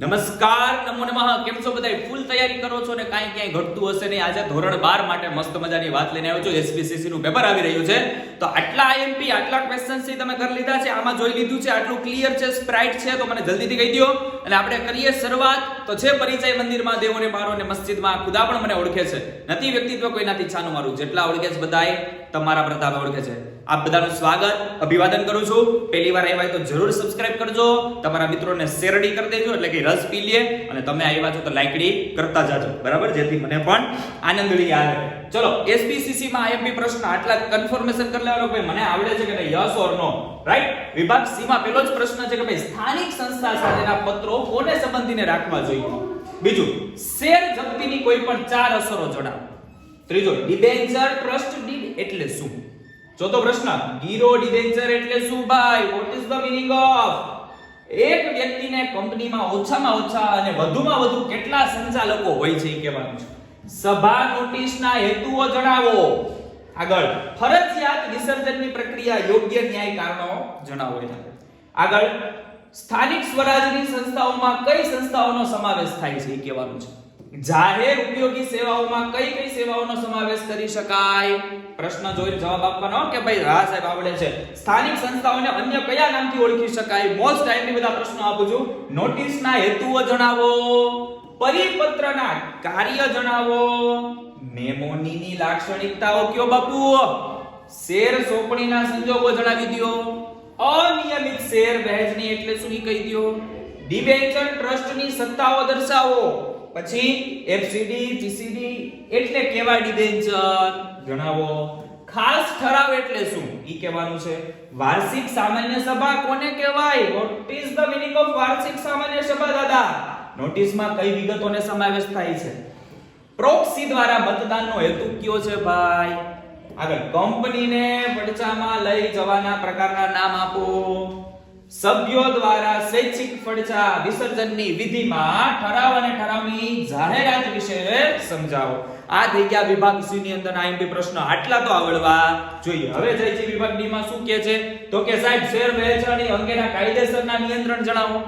નમસ્કાર, નમો નમઃ. કેમ છો બધા ફૂલ તૈયારી કરો છો ને કાંઈ ક્યાંય ઘટતું હશે નહીં. આજે ધોરણ બાર માટે મસ્ત મજાની વાત લઈને આવ્યો છું. એસપીસીસી નું પેપર આવી રહ્યું છે. તો આટલા આઈએમપી, આટલા ક્વેશ્ચન્સથી તમે કરી લીધા છે. આમાં જોઈ લીધું છે, આટલું ક્લિયર છે સ્પ્રાઇટ છે. તો મને જલ્દીથી કહી દો. અને આપણે કરીએ શરૂઆત. તો છે પરિચય મંદિરમાં દેવોને મારો ને મસ્જિદમાં ખુદા પણ મને ઓળખે છે. નથી વ્યક્તિત્વ કોઈનાથી છાનું મારું. જેટલા ઓળખે છે બધાએ તમારા પ્રતાપ ઓળખે છે. આપ બધાનું સ્વાગત, અભિવાદન કરું છું. પહેલી વાર આવ્યા તો જરૂર સબસ્ક્રાઇબ કરજો. તમારા મિત્રોને શેરડી કરી દેજો, એટલે કે રસ પી લે અને તમે આવ્યા છો તો લાઈકડી કરતા જાજો. બરાબર? જેથી મને પણ આનંદ લઈ આવે. ચલો એસપીસીસી માં આઈએમપી પ્રશ્ન આટલા કન્ફર્મેશન કરી લેવાનો ભાઈ મને આવડે છે કે નહીં યસ ઓર નો રાઈટ વિભાગ સી માં પહેલો જ પ્રશ્ન છે કે ભાઈ સ્થાનિક સંસ્થા સાથેના પત્રો કોને સંબંધીને રાખવા જોઈએ? બીજું, શેર જપ્તીની કોઈ પણ ચાર અસરો જણાવો. ત્રીજો ડિબેન્ચર ટ્રસ્ટ ડીડ એટલે શું? ચોથો પ્રશ્ન ગીરો ડિબેન્ચર એટલે શું ભાઈ? What is the meaning of એક વ્યક્તિને કંપનીમાં ઓછામાં ઓછા અને વધુમાં વધુ કેટલા સંચાલકો હોય છે એ કહેવાનું છે. સભા નોટિસના હેતુઓ જણાવો. આગળ, ફરજિયાત વિસર્જનની પ્રક્રિયા યોગ્ય ન્યાય કારણો જણાવો. આગળ, સ્થાનિક સ્વરાજની સંસ્થાઓમાં કઈ સંસ્થાઓનો સમાવેશ થાય છે એ કહેવાનું છે. જાહેર ઉપયોગી સેવાઓમાં કઈ કઈ સેવાઓનો સમાવેશ કરી શકાય? પ્રશ્ન જોઈને જવાબ આપવાનો કે ભાઈ હા સાહેબ આવડે છે. સ્થાનિક સંસ્થાઓને અન્ય કયા નામથી ઓળખી શકાય? મોસ્ટ ટાઈમની બધા પ્રશ્નો આપું છું. નોટિસના હેતુઓ જણાવો. પરિપત્રના કાર્ય જણાવો. મેમોનીની લાક્ષણિકતાઓ કયો બાપુ? શેર સોંપણીના સંજોગો જણાવી દ્યો. અનિયમિત શેર વહેંચણી એટલે શું કહી દ્યો? ડિબેન્ચર ટ્રસ્ટની સત્તાઓ દર્શાવો. પછી એફસીડી પીસીડી એટલે કેવા ડિબેન્ચર જણાવો. ખાસ ઠરાવ એટલે શું? ઈ કહેવાનું છે વાર્ષિક સામાન્ય સભા કોને કહેવાય? What is the meaning of વાર્ષિક સામાન્ય સભા દાદા? નોટિસમાં કઈ વિગતોને સમાવેશ થાય છે? પ્રોક્સી દ્વારા મતદાનનો હેતુ કયો છે ભાઈ? આગળ કંપનીને પડચામાં લઈ જવાના પ્રકારના નામ આપો. સભ્યો દ્વારા સ્વૈચ્છિક પડચા વિસર્જનની વિધિમાં ઠરાવ અને ઠરાવની જાહેરાત વિશે સમજાવો. આ થઈ ગયા વિભાગ સી ની અંદર આઈએમપી પ્રશ્ન. આટલા તો આવડવા જોઈએ. હવે જાય છે વિભાગ ડી માં શું કહે છે? તો કે સાહેબ, શેર વહેંચણી અંગેના કાયદેસરના નિયંત્રણ જણાવો.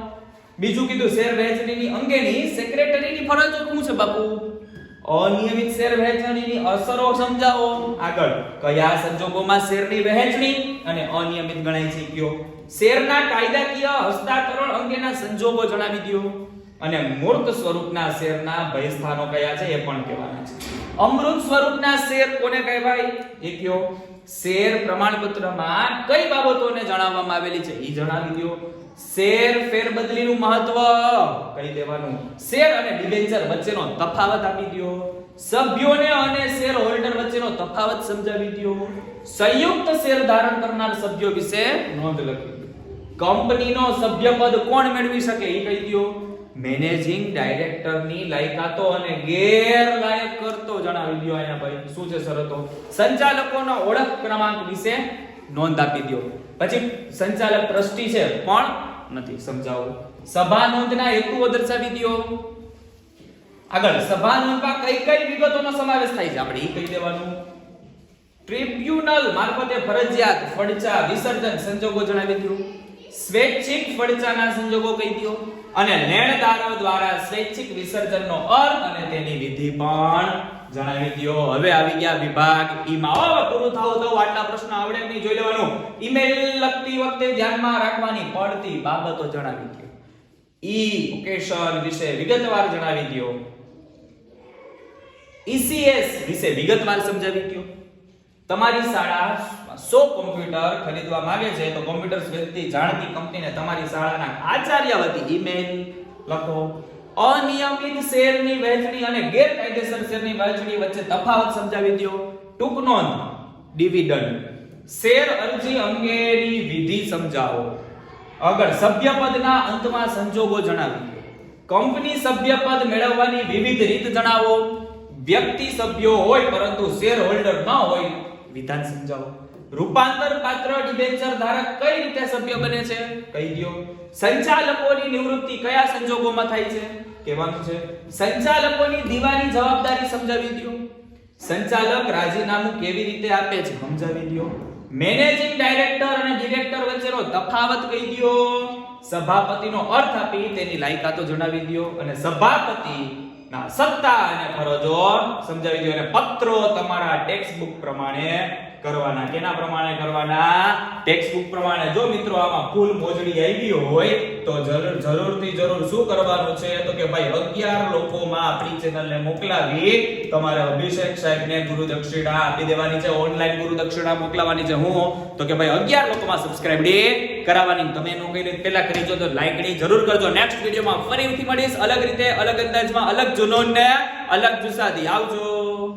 બીજું કીધું, શેર વહેંચણીની અંગેની સેક્રેટરીની ફરજો શું છે બાપુ. અનિયમિત શેર વહેંચણીની અસરો સમજાવો. આગળ, કયા સંજોગોમાં શેરની વહેંચણી અને અનિયમિત ગણાય છે કયો? શેરના કાયદાકીય હસ્તાંતરણ અંગેના સંજોગો જણાવી દો અને મૂર્ત સ્વરૂપના શેરના ભય સ્થાનો કયા છે એ પણ કહેવાના છે. અમૃત સ્વરૂપના શેર કોને કહેવાય? એ કયો? શેર પ્રમાણપત્રમાં કઈ બાબતોને જણાવવામાં આવેલી છે? એ જણાવી દો શેર ફેરબદલીનું મહત્વ કહી દેવાનું. શેર અને ડિબેન્ચર વચ્ચેનો તફાવત આપી દો સભ્યોને અને શેર હોલ્ડર વચ્ચેનો તફાવત સમજાવી દો સંયુક્ત શેર ધારણ કરનાર સભ્યો વિશે નોંધ લખી કંપનીનો કંપનીનો સભ્યપદ કોણ મેળવી શકે એ કહી દો મેનેજિંગ ડાયરેક્ટરની લાયકાતો અને ગેરલાયક કરતો જણાવી દો અહીંયા ભાઈ. શું છે શરતો? સંચાલકોનો ઓળખ ક્રમાંક વિશે નોંધ આપી દો પછી સંચાલક ટ્રસ્ટી છે, પણ નથી, સમજાવો. સભા નોંધના હેતુઓ દર્શાવી દો આગળ, સભા નોંધમાં કઈ કઈ વિગતોનો સમાવેશ થાય છે? આપણે એ કહી દેવાનું. ટ્રિબ્યુનલ મારફતે ફરજિયાત ફડચા વિસર્જન સંજોગો જણાવી દો સ્વૈચ્છિક ફડચાના સંજોગો કહી દો અને લેણદારો દ્વારા સ્વૈચ્છિક વિસર્જનનો અર્થ અને તેની વિધિ પણ જણાવી દો હવે આવી ગયા વિભાગ. ઈમાં હવે પૂરું થાવ તો આટલા પ્રશ્ન આવડે નહીં, જોઈ લેવાનું. ઈમેલ લખતી વખતે ધ્યાનમાં રાખવાની પડતી બાબતો જણાવી દો ઈ ઓકેશન વિશે વિગતવાર જણાવી દો ઈસીએસ વિશે વિગતવાર સમજાવી દો તમારી શાળા 100 કોમ્પ્યુટર ખરીદવા માંગે છે, તો કોમ્પ્યુટર્સ વેચતી જાણતી કંપનીને તમારી શાળાના આચાર્ય વતી ઈમેલ લખો. અનિયમિત શેરની વહેંચણી અને ગેરકાયદેસર શેરની વહેંચણી વચ્ચે તફાવત સમજાવી દો ટૂંક નોંધ ડિવિડન્ડ શેર અરજી અંગેની વિધિ સમજાવો. આગળ સભ્યપદના અંતમાં સંજોગો જણાવી કંપની સભ્યપદ મેળવવાની વિવિધ રીત જણાવો. વ્યક્તિ સભ્યો હોય, પરંતુ શેર હોલ્ડર ન હોય વિધાન સમજાવો. રૂપાંતર પાત્ર ડિબેન્ચર ધારક કઈ રીતે સભ્ય બને છે? કહી દો સંચાલકોની નિવૃત્તિ કયા સંજોગોમાં થાય છે? કહેવાનું છે. સંચાલકોની દીવાની જવાબદારી સમજાવી દો સંચાલક રાજીનામું કેવી રીતે આપે છે? સમજાવી દો મેનેજિંગ ડાયરેક્ટર અને ડિરેક્ટર વચ્ચેનો તફાવત કહી દો સભાપતિનો અર્થ આપી તેની લાયકાતો જણાવી દો અને સભાપતિ ના સત્તા અને ફરજો સમજાવી દો અને પત્રો તમારા ટેક્સ્ટ બુક પ્રમાણે કરવાના, કેના પ્રમાણે કરવાના? ટેક્સ્ટ પ્રમાણે. જો મિત્રો આમાં ફૂલ મોજડી આવી હોય, તો જરૂર, જરૂરથી જરૂર શું કરવાનું છે? તો કે ભાઈ 11 લોકોમાં આપણી ચેનલને મોકલાવી, તમારે અભિષેક સાહેબને ગુરુ દક્ષિણા આપી દેવાની છે, ઓનલાઈન ગુરુ દક્ષિણા મોકલાવાની છે. હું, તો કે ભાઈ 11 લોકોમાં સબસ્ક્રાઇબ કરાવવાની. તમે એનું કઈ રીતે પહેલા કરી જો, તો લાઈકની જરૂર કરજો. નેક્સ્ટ વિડિયોમાં ફરીથી મળીશ. અલગ રીતે, અલગ અંદાજમાં, અલગ જુનૂન ને અલગ જુસાદી. આવજો.